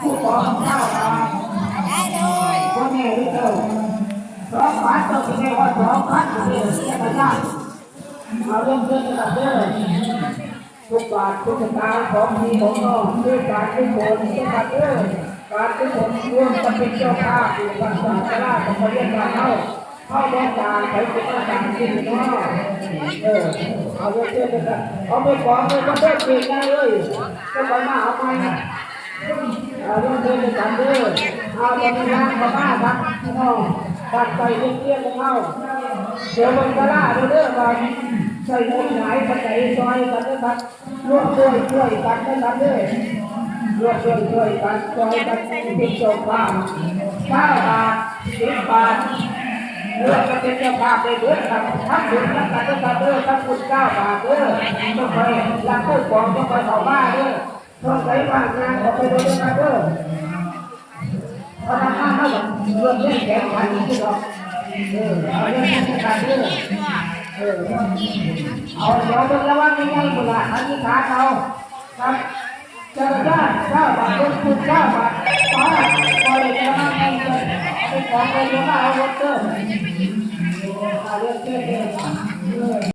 ผู้ปกครองเจ้าตาได้เลยพ่อแม่ลูกเจ้าสองพันต้องเป็นไงว่าสองพันเป็นเสียกันยากเอาเรื่องเพื่อนกันเด้อทุกบาททุกสตางค์ของพี่ของน้องด้วยการทุกคนทุกการเด้อการทุกคนร่วมกันเป็นเจ้าภาพอยู่กันสาธาของประเทศเราเข้าเข้าแรงการไปเป็นอาจารย์ที่นี่เนาะเออเอาเรื่องเพื่อนกันเอาไปก่อนเลยก็เลิกเก่งได้เลยก็ไปมาเอาไป เอาเรื่องเดินไปกันเด้อเอาตอนนี้นะมาบ้าครับพี่น้องตัดไปเรื่องเของเราเดี๋ยวมันก็ล่าเด้อเด้อว่าใส่หัวหายปัจจัยซอยกันนะครับร่วมด้วยช่วยกันนะครับเด้อร่วมด้วยช่วยกันซอยกันเป็นโชคลาภเก้าบาทสิบบาทเออก็เป็นเจ้าภาพได้เด้อครับทั้งบุญทั้งการทั้งเด้อทั้งบุญเก้าบาทเด้อต้องไปรักผู้ปกครองต้องไปต่อบ้าเด้อ ต้องใช้บ้านงานออกไปโดยกันเด้อพอทำงานเขาแบบเรื่องเล่นแข่งขันที่เราเออเอาเรื่องแข่งขันเอเออเอาเดี๋ยวเป็นระวังยังไงบุหรี่อันนี้ขาเขาครับเจ้าจ้เจ้าบาทรถคุณเจ้าบาทป้าปล่อยจะมาให้เงินเป็นของเลยจะมาเอารถเด้อเอาเรื่องเด้อ